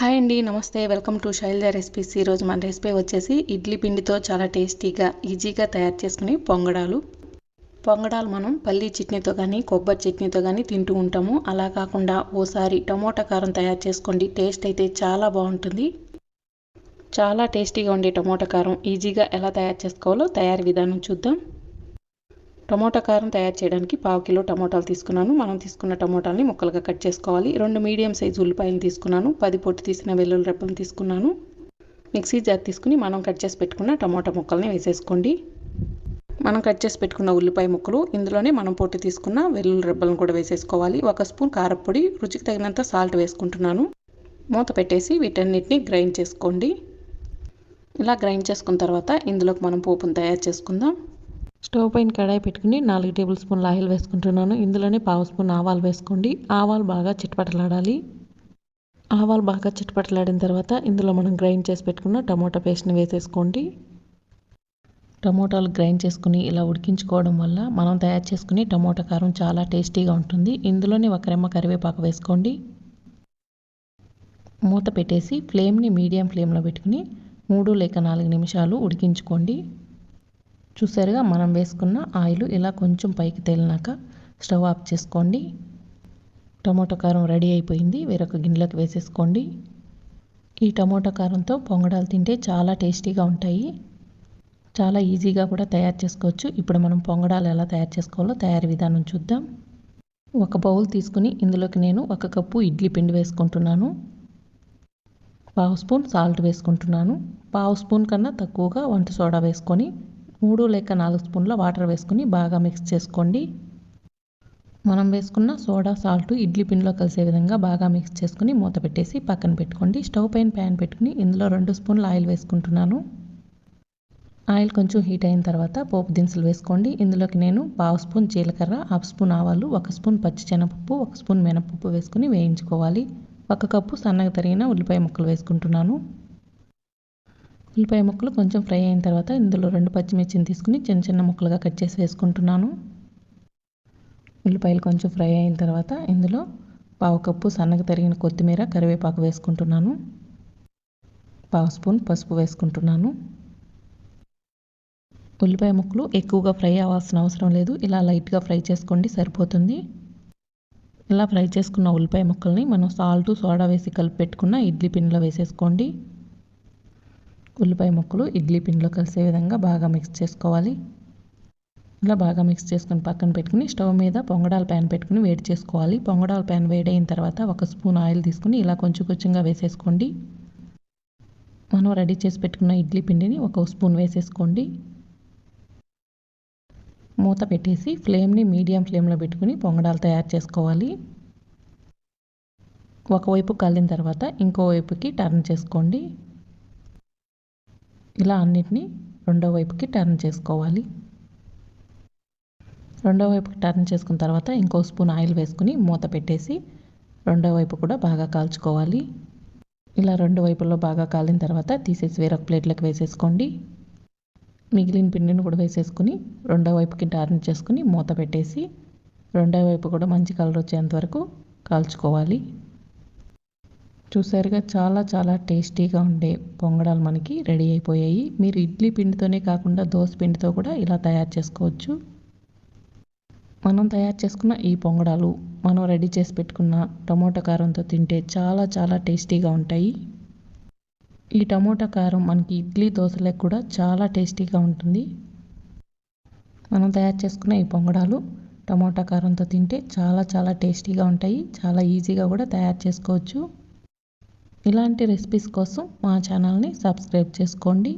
Hi అండి నమస్తే. Welcome to Sailaja recipes. ఈరోజు మన రెసిపీ వచ్చేసి ఇడ్లీ పిండితో చాలా టేస్టీగా ఈజీగా తయారు చేసుకుని పొంగడాలు. పొంగడాలు మనం పల్లీ చట్నీతో కానీ కొబ్బరి చట్నీతో కానీ తింటూ ఉంటాము. అలా కాకుండా ఓసారి టమోటా కారం తయారు చేసుకోండి. టేస్ట్ అయితే చాలా బాగుంటుంది. చాలా టేస్టీగా ఉండే టమోటా కారం ఈజీగా ఎలా తయారు చేసుకోవాలో తయారీ విధానం చూద్దాం. టమోటా కారం తయారు చేయడానికి పావు కిలో టమోటాలు తీసుకున్నాను. మనం తీసుకున్న టమోటాలని ముక్కలుగా కట్ చేసుకోవాలి. రెండు మీడియం సైజు ఉల్లిపాయలు తీసుకున్నాను. పది పొట్టు తీసిన వెల్లుల్లి రెప్పలు తీసుకున్నాను. మిక్సీ జార్ తీసుకుని మనం కట్ చేసి పెట్టుకున్న టమోటా ముక్కల్ని వేసేసుకోండి. మనం కట్ చేసి పెట్టుకున్న ఉల్లిపాయ ముక్కలు ఇందులోనే మనం పొట్టు తీసుకున్న వెల్లుల్లి రెబ్బలను కూడా వేసేసుకోవాలి. ఒక స్పూన్ కారపొడి రుచికి తగినంత సాల్ట్ వేసుకుంటున్నాను. మూత పెట్టేసి వీటన్నిటిని గ్రైండ్ చేసుకోండి. ఇలా గ్రైండ్ చేసుకున్న తర్వాత ఇందులోకి మనం పోపును తయారు చేసుకుందాం. స్టవ్ పైన కడాయి పెట్టుకుని నాలుగు టేబుల్ స్పూన్ల ఆయిల్ వేసుకుంటున్నాను. ఇందులోనే పావు స్పూన్ ఆవాలు వేసుకోండి. ఆవాలు బాగా చిట్పటలాడాలి. ఆవాలు బాగా చిట్పటలాడిన తర్వాత ఇందులో మనం గ్రైండ్ చేసి పెట్టుకున్న టమోటా పేస్ట్ని వేసేసుకోండి. టమోటాలు గ్రైండ్ చేసుకుని ఇలా ఉడికించుకోవడం వల్ల మనం తయారు చేసుకుని టమోటా కారం చాలా టేస్టీగా ఉంటుంది. ఇందులోనే ఒక రెమ్మ కరివేపాకు వేసుకోండి. మూత పెట్టేసి ఫ్లేమ్ని మీడియం ఫ్లేమ్లో పెట్టుకుని మూడు లేక నాలుగు నిమిషాలు ఉడికించుకోండి. చూసారుగా మనం వేసుకున్న ఆయిల్ ఇలా కొంచెం పైకి తేలినాక స్టవ్ ఆఫ్ చేసుకోండి. టమోటా కారం రెడీ అయిపోయింది. వేరొక గిన్నెలోకి వేసేసుకోండి. ఈ టమోటా కారంతో పొంగడాలు తింటే చాలా టేస్టీగా ఉంటాయి. చాలా ఈజీగా కూడా తయారు చేసుకోవచ్చు. ఇప్పుడు మనం పొంగడాలు ఎలా తయారు చేసుకోవాలో తయారీ విధానం చూద్దాం. ఒక బౌల్ తీసుకుని ఇందులోకి నేను ఒక కప్పు ఇడ్లీ పిండి వేసుకుంటున్నాను. పావు స్పూన్ సాల్ట్ వేసుకుంటున్నాను. పావు స్పూన్ కన్నా తక్కువగా వంట సోడా వేసుకొని మూడు లేక నాలుగు స్పూన్ల వాటర్ వేసుకుని బాగా మిక్స్ చేసుకోండి. మనం వేసుకున్న సోడా సాల్ట్ ఇడ్లీ పిండిలో కలిసే విధంగా బాగా మిక్స్ చేసుకుని మూత పెట్టేసి పక్కన పెట్టుకోండి. స్టవ్ పైన ప్యాన్ పెట్టుకుని ఇందులో రెండు స్పూన్ల ఆయిల్ వేసుకుంటున్నాను. ఆయిల్ కొంచెం హీట్ అయిన తర్వాత పోపు దినుసులు వేసుకోండి. ఇందులోకి నేను పావు స్పూన్ జీలకర్ర హాఫ్ స్పూన్ ఆవాలు ఒక స్పూన్ పచ్చిశనగపప్పు ఒక స్పూన్ మినపప్పు వేసుకుని వేయించుకోవాలి. ఒక కప్పు సన్నగా తరిగిన ఉల్లిపాయ ముక్కలు వేసుకుంటున్నాను. ఉల్లిపాయ ముక్కలు కొంచెం ఫ్రై అయిన తర్వాత ఇందులో రెండు పచ్చిమిర్చిని తీసుకుని చిన్న చిన్న ముక్కలుగా కట్ చేసి వేసుకుంటున్నాను. ఉల్లిపాయలు కొంచెం ఫ్రై అయిన తర్వాత ఇందులో పావు కప్పు సన్నగా తరిగిన కొత్తిమీర కరివేపాకు వేసుకుంటున్నాను. పావు స్పూన్ పసుపు వేసుకుంటున్నాను. ఉల్లిపాయ ముక్కలు ఎక్కువగా ఫ్రై అవ్వాల్సిన అవసరం లేదు. ఇలా లైట్గా ఫ్రై చేసుకోండి సరిపోతుంది. ఇలా ఫ్రై చేసుకున్న ఉల్లిపాయ ముక్కల్ని మనం సాల్ట్ సోడా వేసి కలిపి పెట్టుకున్న ఇడ్లీ పిండిలో వేసేసుకోండి. ఉల్లిపాయ ముక్కలు ఇడ్లీ పిండిలో కలిసే విధంగా బాగా మిక్స్ చేసుకోవాలి. ఇలా బాగా మిక్స్ చేసుకుని పక్కన పెట్టుకుని స్టవ్ మీద పొంగడాల ప్యాన్ పెట్టుకుని వేడి చేసుకోవాలి. పొంగడాల ప్యాన్ వేడైన తర్వాత ఒక స్పూన్ ఆయిల్ తీసుకుని ఇలా కొంచెం కొంచెంగా వేసేసుకోండి. మనం రెడీ చేసి పెట్టుకున్న ఇడ్లీ పిండిని ఒక స్పూన్ వేసేసుకోండి. మూత పెట్టేసి ఫ్లేమ్ని మీడియం ఫ్లేమ్లో పెట్టుకుని పొంగడాలు తయారు చేసుకోవాలి. ఒకవైపు కలిన తర్వాత ఇంకో వైపుకి టర్న్ చేసుకోండి. ఇలా అన్నిటినీ రెండో వైపుకి టర్న్ చేసుకోవాలి. రెండో వైపుకి టర్న్ చేసుకున్న తర్వాత ఇంకో స్పూన్ ఆయిల్ వేసుకుని మూత పెట్టేసి రెండో వైపు కూడా బాగా కాల్చుకోవాలి. ఇలా రెండు వైపుల్లో బాగా కాలిన తర్వాత తీసేసి వేరొక ప్లేట్లోకి వేసేసుకోండి. మిగిలిన పిండిని కూడా వేసేసుకుని రెండో వైపుకి టర్న్ చేసుకుని మూత పెట్టేసి రెండో వైపు కూడా మంచి కలర్ వచ్చేంత వరకు కాల్చుకోవాలి. చూసారుగా చాలా చాలా టేస్టీగా ఉండే పొంగడాలు మనకి రెడీ అయిపోయాయి. మీరు ఇడ్లీ పిండితోనే కాకుండా దోశ పిండితో కూడా ఇలా తయారు చేసుకోవచ్చు. మనం తయారు చేసుకున్న ఈ పొంగడాలు మనం రెడీ చేసి పెట్టుకున్న టమోటా కారంతో తింటే చాలా చాలా టేస్టీగా ఉంటాయి. ఈ టమోటా కారం మనకి ఇడ్లీ దోశలకు కూడా చాలా టేస్టీగా ఉంటుంది. మనం తయారు చేసుకున్న ఈ పొంగడాలు టమోటా కారంతో తింటే చాలా చాలా టేస్టీగా ఉంటాయి. చాలా ఈజీగా కూడా తయారు చేసుకోవచ్చు. ఇలాంటి రెసిపీస్ కోసం మా ఛానల్ని సబ్స్క్రైబ్ చేసుకోండి.